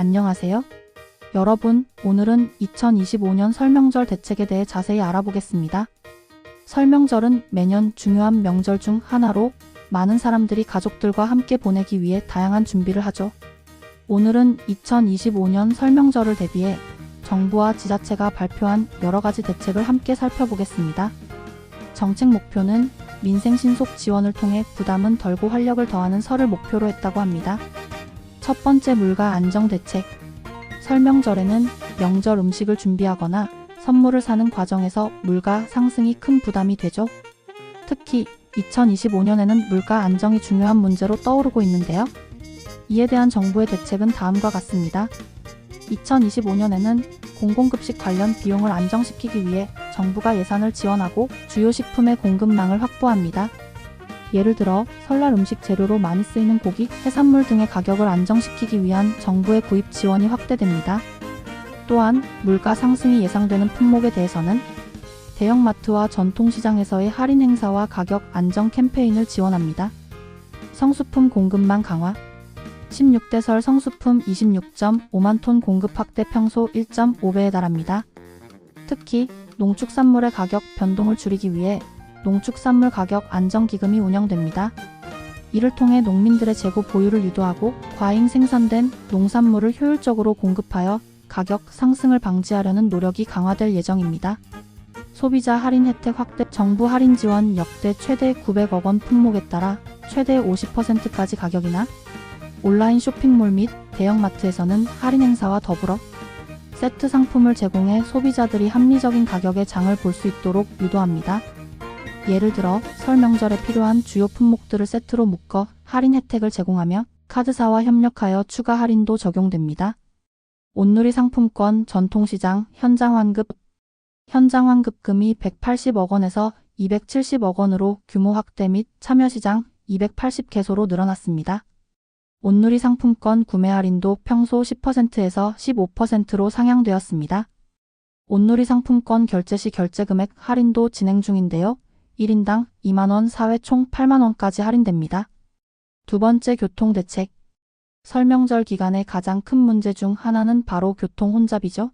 안녕하세요. 여러분, 오늘은 2025년 설명절 대책에 대해 자세히 알아보겠습니다. 설명절은 매년 중요한 명절 중 하나로 많은 사람들이 가족들과 함께 보내기 위해 다양한 준비를 하죠. 오늘은 2025년 설명절을 대비해 정부와 지자체가 발표한 여러 가지 대책을 함께 살펴보겠습니다. 정책 목표는 민생 신속 지원을 통해 부담은 덜고 활력을 더하는 설을 목표로 했다고 합니다. 첫 번째 물가 안정 대책. 설명절에는 명절 음식을 준비하거나 선물을 사는 과정에서 물가 상승이 큰 부담이 되죠. 특히 2025년에는 물가 안정이 중요한 문제로 떠오르고 있는데요. 이에 대한 정부의 대책은 다음과 같습니다. 2025년에는 공공급식 관련 비용을 안정시키기 위해 정부가 예산을 지원하고 주요 식품의 공급망을 확보합니다. 예를 들어 설날 음식 재료로 많이 쓰이는 고기, 해산물 등의 가격을 안정시키기 위한 정부의 구입 지원이 확대됩니다. 또한 물가 상승이 예상되는 품목에 대해서는 대형마트와 전통시장에서의 할인 행사와 가격 안정 캠페인을 지원합니다. 성수품 공급망 강화 16대 설 성수품 26.5만 톤 공급 확대 평소 1.5배에 달합니다. 특히 농축산물의 가격 변동을 줄이기 위해 농축산물 가격 안정기금이 운영됩니다. 이를 통해 농민들의 재고 보유를 유도하고 과잉 생산된 농산물을 효율적으로 공급하여 가격 상승을 방지하려는 노력이 강화될 예정입니다. 소비자 할인 혜택 확대 정부 할인 지원 역대 최대 900억 원 품목에 따라 최대 50%까지 가격이나 온라인 쇼핑몰 및 대형마트에서는 할인 행사와 더불어 세트 상품을 제공해 소비자들이 합리적인 가격에 장을 볼 수 있도록 유도합니다. 예를 들어 설 명절에 필요한 주요 품목들을 세트로 묶어 할인 혜택을 제공하며 카드사와 협력하여 추가 할인도 적용됩니다. 온누리 상품권 전통시장 현장 환급 현장 환급금이 180억 원에서 270억 원으로 규모 확대 및 참여시장 280개소로 늘어났습니다. 온누리 상품권 구매 할인도 평소 10%에서 15%로 상향되었습니다. 온누리 상품권 결제 시 결제 금액 할인도 진행 중인데요. 1인당 2만원 사회 총 8만원까지 할인됩니다. 두 번째 교통 대책. 설명절 기간의 가장 큰 문제 중 하나는 바로 교통 혼잡이죠.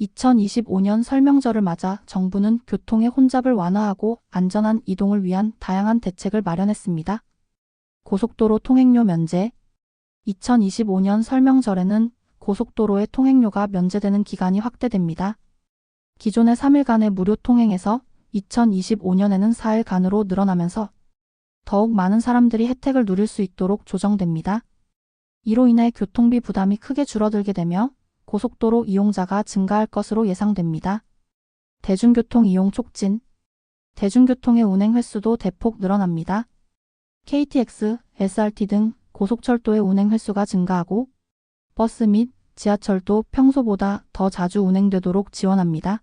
2025년 설명절을 맞아 정부는 교통의 혼잡을 완화하고 안전한 이동을 위한 다양한 대책을 마련했습니다. 고속도로 통행료 면제. 2025년 설명절에는 고속도로의 통행료가 면제되는 기간이 확대됩니다. 기존의 3일간의 무료 통행에서 2025년에는 4일간으로 늘어나면서 더욱 많은 사람들이 혜택을 누릴 수 있도록 조정됩니다. 이로 인해 교통비 부담이 크게 줄어들게 되며 고속도로 이용자가 증가할 것으로 예상됩니다. 대중교통 이용 촉진. 대중교통의 운행 횟수도 대폭 늘어납니다. KTX, SRT 등 고속철도의 운행 횟수가 증가하고 버스 및 지하철도 평소보다 더 자주 운행되도록 지원합니다.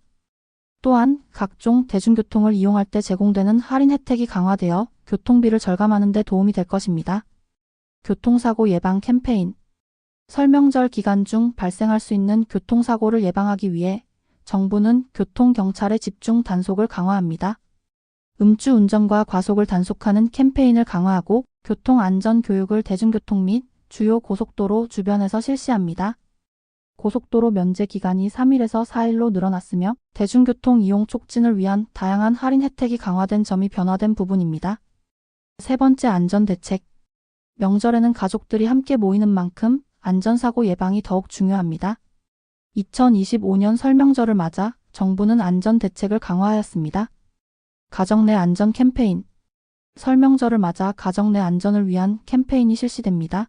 또한 각종 대중교통을 이용할 때 제공되는 할인 혜택이 강화되어 교통비를 절감하는 데 도움이 될 것입니다. 교통사고 예방 캠페인 설명절 기간 중 발생할 수 있는 교통사고를 예방하기 위해 정부는 교통경찰의 집중 단속을 강화합니다. 음주 운전과 과속을 단속하는 캠페인을 강화하고 교통안전 교육을 대중교통 및 주요 고속도로 주변에서 실시합니다. 고속도로 면제 기간이 3일에서 4일로 늘어났으며 대중교통 이용 촉진을 위한 다양한 할인 혜택이 강화된 점이 변화된 부분입니다. 세 번째 안전대책. 명절에는 가족들이 함께 모이는 만큼 안전사고 예방이 더욱 중요합니다. 2025년 설명절을 맞아 정부는 안전대책을 강화하였습니다. 가정 내 안전 캠페인. 설명절을 맞아 가정 내 안전을 위한 캠페인이 실시됩니다.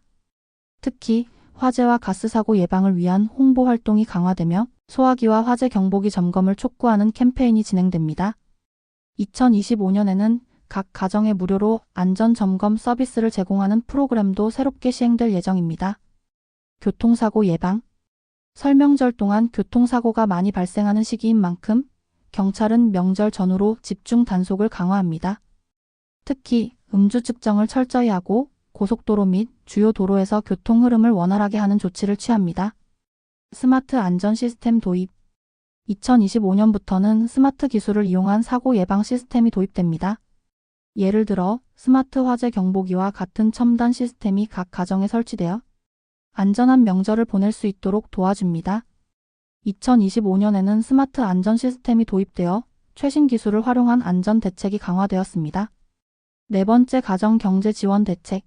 특히 화재와 가스 사고 예방을 위한 홍보 활동이 강화되며 소화기와 화재 경보기 점검을 촉구하는 캠페인이 진행됩니다. 2025년에는 각 가정에 무료로 안전 점검 서비스를 제공하는 프로그램도 새롭게 시행될 예정입니다. 교통사고 예방. 설명절 동안 교통사고가 많이 발생하는 시기인 만큼 경찰은 명절 전후로 집중 단속을 강화합니다. 특히 음주 측정을 철저히 하고 고속도로 및 주요 도로에서 교통 흐름을 원활하게 하는 조치를 취합니다. 스마트 안전 시스템 도입 2025년부터는 스마트 기술을 이용한 사고 예방 시스템이 도입됩니다. 예를 들어 스마트 화재 경보기와 같은 첨단 시스템이 각 가정에 설치되어 안전한 명절을 보낼 수 있도록 도와줍니다. 2025년에는 스마트 안전 시스템이 도입되어 최신 기술을 활용한 안전 대책이 강화되었습니다. 네 번째 가정 경제 지원 대책.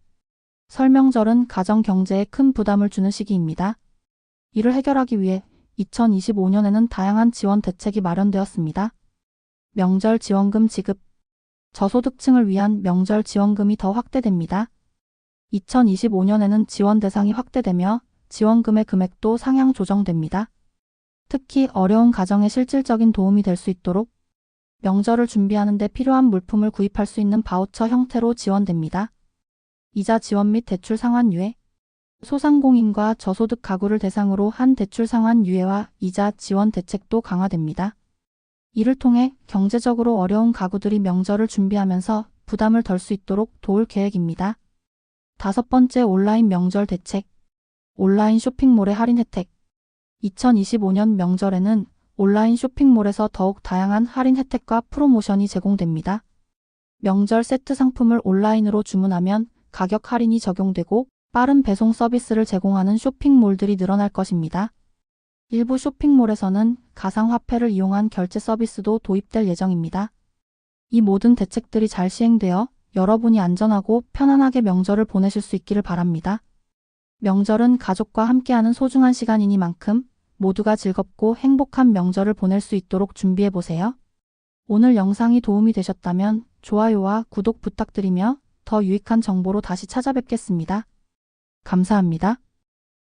설명절은 가정 경제에 큰 부담을 주는 시기입니다. 이를 해결하기 위해 2025년에는 다양한 지원 대책이 마련되었습니다. 명절 지원금 지급. 저소득층을 위한 명절 지원금이 더 확대됩니다. 2025년에는 지원 대상이 확대되며 지원금의 금액도 상향 조정됩니다. 특히 어려운 가정에 실질적인 도움이 될 수 있도록 명절을 준비하는 데 필요한 물품을 구입할 수 있는 바우처 형태로 지원됩니다. 이자 지원 및 대출 상환 유예 소상공인과 저소득 가구를 대상으로 한 대출 상환 유예와 이자 지원 대책도 강화됩니다. 이를 통해 경제적으로 어려운 가구들이 명절을 준비하면서 부담을 덜 수 있도록 도울 계획입니다. 다섯 번째 온라인 명절 대책. 온라인 쇼핑몰의 할인 혜택. 2025년 명절에는 온라인 쇼핑몰에서 더욱 다양한 할인 혜택과 프로모션이 제공됩니다. 명절 세트 상품을 온라인으로 주문하면 가격 할인이 적용되고 빠른 배송 서비스를 제공하는 쇼핑몰들이 늘어날 것입니다. 일부 쇼핑몰에서는 가상화폐를 이용한 결제 서비스도 도입될 예정입니다. 이 모든 대책들이 잘 시행되어 여러분이 안전하고 편안하게 명절을 보내실 수 있기를 바랍니다. 명절은 가족과 함께하는 소중한 시간이니만큼 모두가 즐겁고 행복한 명절을 보낼 수 있도록 준비해 보세요. 오늘 영상이 도움이 되셨다면 좋아요와 구독 부탁드리며 더 유익한 정보로 다시 찾아뵙겠습니다. 감사합니다.